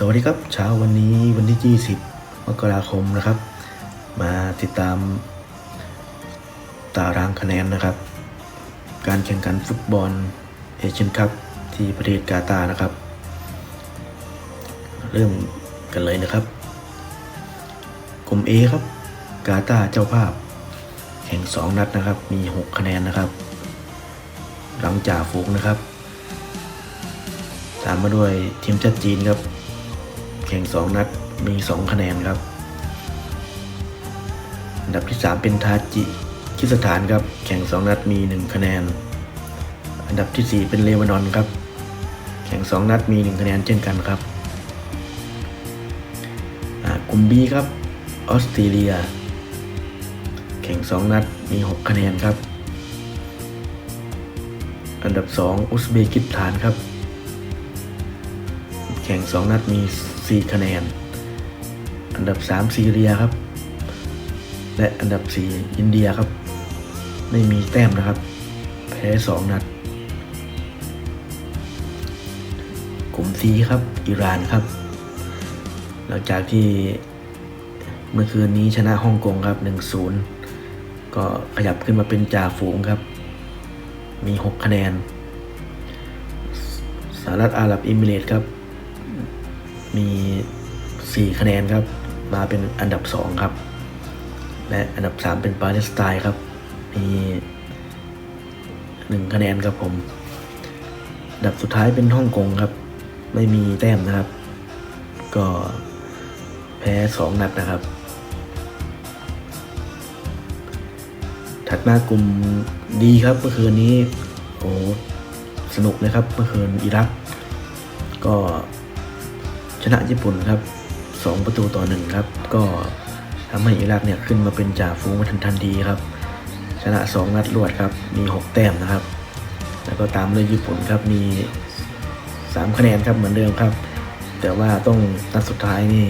สวัสดีครับเช้าวันนี้วันที่ 20 มกราคมนะครับ มาติดตามตารางคะแนนนะครับ การแข่งขันฟุตบอลเอเชียนคัพที่ประเทศกาตาร์นะครับ เริ่มกันเลยนะครับ กลุ่ม A ครับ กาตาร์เจ้าภาพ แข่ง 2 นัดนะครับ มี 6 คะแนนนะครับ หลังจากฝูงนะครับ ตามมาด้วยทีมชาติจีนครับ แข่ง 2 นัดมี 2 คะแนนครับอันดับที่ 3 เป็นทาจิคิสถานครับ แข่ง 2 นัดมี 1 คะแนน อันดับที่ 4 เป็นเลบานอนครับ แข่ง 2 นัดมี 1 คะแนนเช่นกันครับกลุ่ม B ครับออสเตรเลีย แข่ง 2 นัดมี 6 คะแนนครับ อันดับ 2 อุซเบกิสถานครับ ข่ง 2 นัดมี 4 คะแนน อันดับ 3 ซีเรียครับ และอันดับ 4 อินเดียครับ ไม่มีแต้มนะครับ แพ้ 2 นัด กลุ่ม C ครับ อิหร่านครับ หลังจากที่เมื่อคืนนี้ชนะฮ่องกงครับ 1-0 ก็ขยับขึ้นมาเป็นจ่าฝูงครับ มี 6 คะแนนสหรัฐอาหรับเอิมิเรตส์ครับ มี 4 คะแนนครับ มาเป็นอันดับ 2 ครับ และอันดับ 3 เป็นปาเลสไตน์ครับ มี 1 คะแนนครับผม อันดับสุดท้ายเป็นฮ่องกงครับ ไม่มีแต้มนะครับ ก็แพ้ 2 นัดนะครับ ถัดมากลุ่มดีครับเมื่อคืนนี้โอ้สนุกเลยครับเมื่อคืนอิรักก็ ชนะญี่ปุ่นครับ 2 ประตูต่อหนึ่งครับ ก็ทำให้อิรักเนี่ยขึ้นมาเป็นจ่าฝูงมาทันทันทีครับ ชนะ 2 นัดรวดครับ มี 6 แต้มนะครับ แล้วก็ตามด้วยญี่ปุ่นครับ มี 3 คะแนนครับเหมือนเดิมครับ แต่ว่าต้องนัดสุดท้ายนี่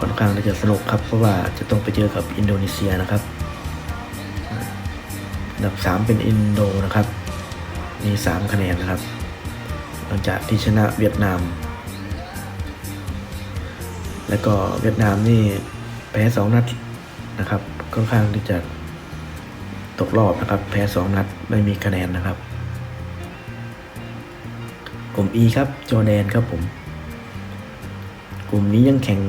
ค่อนข้างจะสนุกครับ เพราะว่าจะต้องไปเจอกับอินโดนีเซียนะครับอันดับ 3 เป็นอินโดนะครับ มี 3 คะแนนนะครับ หลังจากที่ชนะเวียดนาม แล้วก็เวียดนามนี่แพ้สองนัดนะครับค่อนข้างที่จะตกรอบนะครับ แพ้สองนัดไม่มีคะแนนนะครับกลุ่ม E ครับจอแดนครับผม กลุ่มนี้ยังแข่ง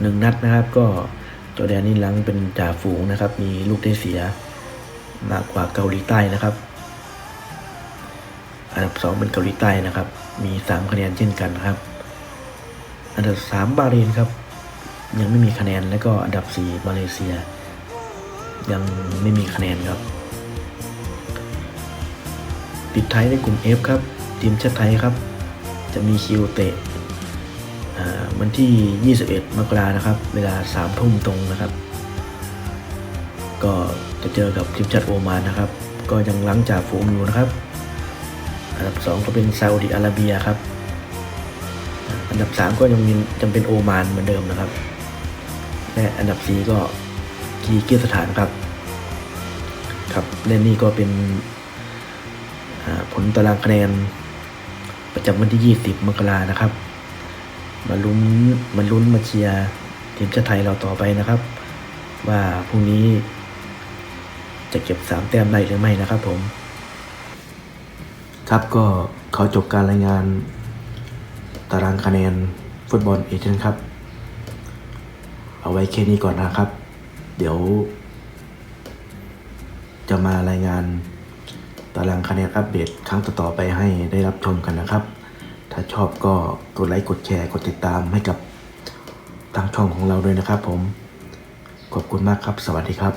หนึ่งนัดนะครับ ก็จอแดนนี่ลังเป็นจ่าฝูงนะครับ มีลูกได้เสียมากกว่าเกาหลีใต้นะครับ อันดับสองเป็นเกาหลีใต้นะครับ มีสามคะแนนเช่นกันครับ อันดับสามบาเรนครับ ยังไม่มีคะแนนแล้วก็อันดับสี่มาเลเซีย ยังไม่มีคะแนนครับ ปิดท้ายในกลุ่ม F ครับทีมชาติไทยครับ จะมีคิวเตะวันที่ 21 มกรานะครับ เวลา 3 ทุ่มตรงนะครับ ก็จะเจอกับทีมชาติโอมานนะครับ ก็ยังหลังจากฝูงอยู่นะครับ อันดับ 2 ก็เป็นซาอุดิอาระเบียครับ อันดับ 3 ก็ยังมีจำเป็นโอมานเหมือนเดิมนะครับ และอันดับ 4 ก็กีร์กิสถานครับ ครับและนี่ก็เป็นผลตารางคะแนน ประจำวันที่ 20 มกรานะครับ มาลุ้นมาลุ้นมาเชียร์ทีมชาติไทยเราต่อไปนะครับ ว่าพรุ่งนี้จะเก็บ 3 แต้มได้หรือไม่นะครับผม ครับก็เขาจบการรายงาน ตารางคะแนนฟุตบอลเอเชียนครับ เอาไว้แค่นี้ก่อนนะครับ เดี๋ยว จะมารายงานตารางคะแนนอัปเดตครั้งต่อๆไปให้ได้รับชมกันนะครับ ถ้าชอบก็กดไลค์กดแชร์กดติดตามให้กับทางช่องของเราด้วยนะครับผม ขอบคุณมากครับ สวัสดีครับ